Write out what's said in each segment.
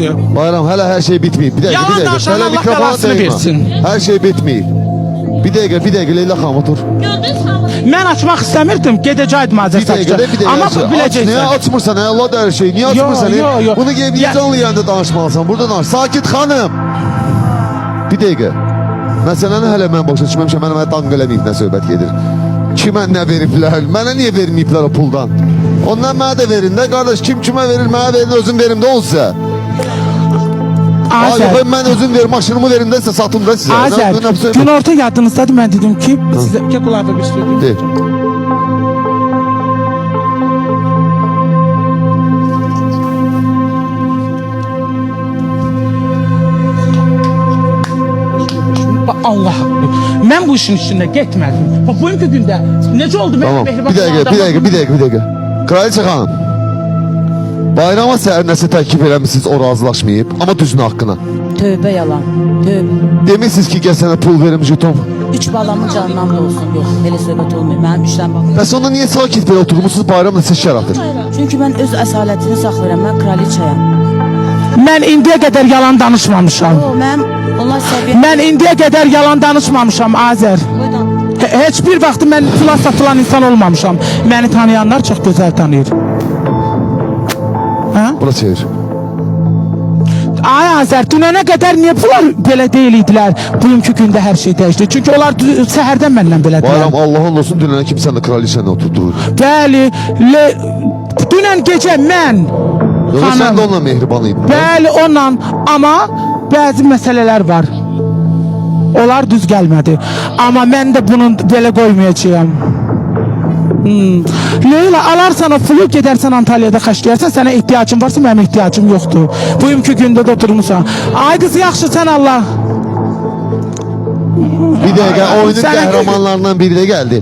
Bayram hala her şey bitmeyip. Bir dakika Yalan bir dakika. Şöyle Allah mikrofona belasını değme. versin. Her şey bitmeyip. Bir dakika bir dakika Leyla Hanım otur. Mən açmaq istəmirdim, gedəcəkdim Bir dakika de bir dakika. Amma Aç, niye biləcəksən. açmırsan Allah da her şeyi. Niye Yo, açmırsan? yo, yo. Bunu gelip Ya- canlı yayında danışmalısın. Burada danış. Sakit hanım. Bir dakika. Məsələni hələ mən başa düşməmişəm. Mənə mənə danq eləməyib nə söhbət gedir. Kimə nə veriblər? Mənə niyə verməyiblər o puldan? Ondan mənə də verin də qardaş. Kim kimə verir? Mənə verin, özüm verim də olsa. Azər, yox, mən özüm verim, maşınımı verim sizə satım da Nə- nə- nə- günorta yadınızdadır mən dedim ki, sizə ki qulaq bir şey deyim. Deyil. Bax, Allah Mən bu işin içində getmədim. Bax bugünkü gündə necə oldu Tamam. Bir dakika, bir dakika, bir dakika, bir dakika. Kraliçe Hanım. Bayrama səhər nəsə təklif eləmisiniz, o razılaşmayıb. Amma düzün haqqına. Tövbe yalan. Tövbe. Demisiniz ki, gəl sənə pul verim jeton. Üç balamın canından da olsun. Yok hele söhbət olmuyor. Mənim üçdən balam. Bəs onda niyə sakit belə oturmusunuz? Bayram nəsə şəraitdir. Çünki mən öz əsalətini saxlayıram. Mən kraliçayam. Mən indiyə qədər yalan danışmamışam. O mənim onlar səviyyə. Mən indiyə qədər yalan danışmamışam Azər. Buyurun. He- Heç bir vaxt mən pula satılan insan olmamışam. Məni tanıyanlar çox gözəl tanıyır. Bura çevir. Ay Azər, dünənə qədər niyə bunlar belə deyil idilər? Bugünkü gündə hər şey dəyişdi. Çünki onlar səhərdən məndən belədilər. Bayram Allah'ın olsun dünənə kim səni kraliçəni oturdur. Bəli, le, dünən gecə mən Yoxsa sən də onunla mehriban idin. Bəli, onunla, amma bəzi məsələlər var. Onlar düz gəlmədi. Amma mən də bunu belə qoymayacağam. Hmm. Leyla alarsan o pulu gedərsən Antalyada xərcləyərsən sənə ehtiyacın varsa mənim ehtiyacım yoxdur. Bugünkü gündə də oturmusan. Ay qız yaxşı sən Allah. Bir dəqiqə oyunun Sənə- qəhrəmanlarından biri də gəldi.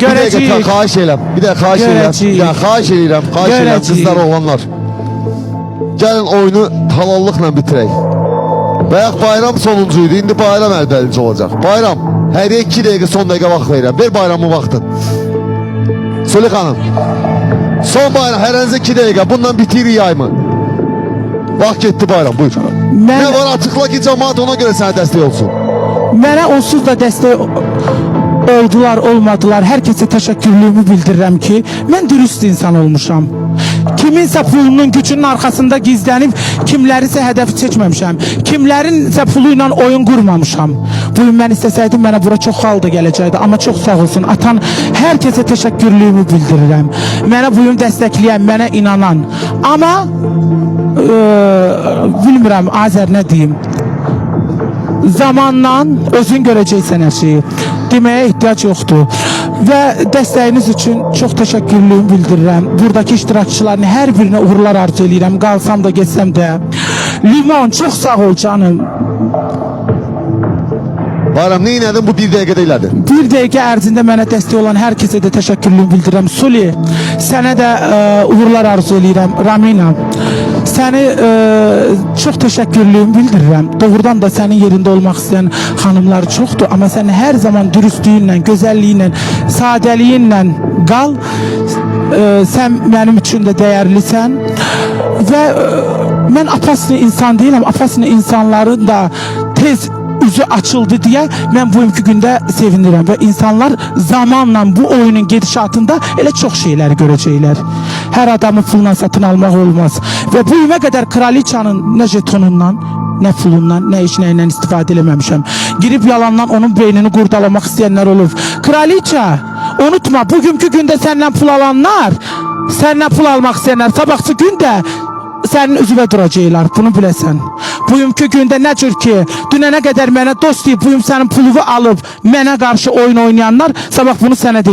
Bir dəqiqə Görəcəyik. xahiş edirəm. Bir də xahiş. Görəcəyik. Ya xahiş edirəm, xahiş Görəcəyik. qızlar, oğlanlar. Gəlin oyunu halallıqla bitirək. Bayaq bayram sonuncu idi, indi bayram əvvəlinci olacaq. Bayram, hər 2 dəqiqə son dəqiqə vaxt verirəm. Ver bayramın vaxtın. Söyle xanım. Son bayram, hərənizə 2 dəqiqə. Bundan bitirik yaymı. Vaxt getdi bayram, buyur. Mən- Nə var açıqla ki, cəmaat ona görə sənə dəstək olsun. Mənə onsuz da dəstək oldular, olmadılar. Hər kəsə təşəkkürlüyümü bildirirəm ki, mən dürüst insan olmuşam. Kiminsə pulunun gücünün arxasında gizlənib kimlərisə hədəf seçməmişəm. Kimlərinsə pulu ilə oyun qurmamışam. Gün mən istəsəydim mənə bura çox xal da gələcəkdi, amma çox sağ olsun. Atan hər kəsə təşəkkürlüyümü bildirirəm. Mənə bu gün dəstəkləyən, mənə inanan. Amma e, bilmirəm Azər nə deyim. zamanla özün görəcəksən hər şeyi. Deməyə ehtiyac yoxdur. Və dəstəyiniz üçün çox təşəkkürlüyümü bildirirəm. Buradakı iştirakçıların hər birinə uğurlar arzu edirəm. Qalsam da, getsəm də. Limon çox sağ ol canım. Bayram, nə edin bu 1 dəqiqədə elədi. Bir dəqiqə ərzində mənə dəstək olan hər kəsə də təşəkkürlüyümü bildirirəm. Suli, sənə də ə, uğurlar arzu edirəm. Ramina, səni ə, çox təşəkkürlüyümü bildirirəm. Doğrudan da sənin yerində olmaq istəyən xanımlar çoxdur, amma sən hər zaman dürüstlüyünlə, gözəlliyinlə, sadəliyinlə qal. Ə, sən mənim üçün də dəyərlisən və ə, mən apasını insan deyiləm, apasını insanların da tez üzü açıldı deyə mən bugünkü gündə sevinirəm və insanlar zamanla bu oyunun gedişatında elə çox şeyləri görəcəklər. Hər adamı pulla satın almaq olmaz və bu günə qədər kraliçanın nə jetonundan, nə pulundan, nə heç nə ilə istifadə eləməmişəm. Girib yalandan onun beynini qurdalamaq istəyənlər olub. Kraliça, unutma bugünkü gündə səndən pul alanlar, səndən pul almaq istəyənlər sabahçı gündə sənin üzvə duracaqlar, bunu biləsən. Bugünkü gündə nə cür ki, dünənə qədər mənə dost deyib, bugün sənin pulunu alıb mənə qarşı oyun oynayanlar, sabah bunu sənə də.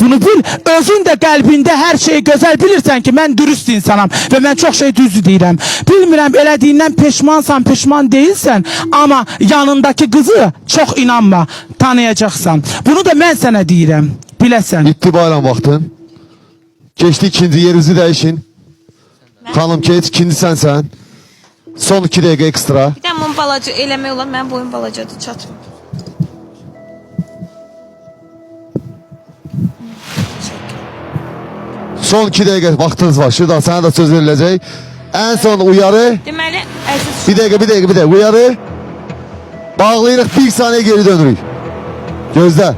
Bunu bil, özün də qəlbində hər şeyi gözəl bilirsən ki, mən dürüst insanam və mən çox şey düz deyirəm. Bilmirəm, elədiyindən peşmansan, peşman deyilsən, amma yanındakı qızı çox inanma, tanıyacaqsan. Bunu da mən sənə deyirəm, biləsən. Bitti bayram vaxtın. Keçdi ikinci yerinizi dəyişin. Xanım keç, ikinci sənsən. Son 2 dəqiqə ekstra. Bir də bunun balaca eləmək olar, mənim boyum balacadır, çatmır. Son 2 dəqiqə vaxtınız var. Şuradan sənə də söz veriləcək. En son uyarı. Deməli, əziz Bir dakika bir dakika bir dakika uyarı. Bağlayırıq bir saniye geri dönürük. Gözlə.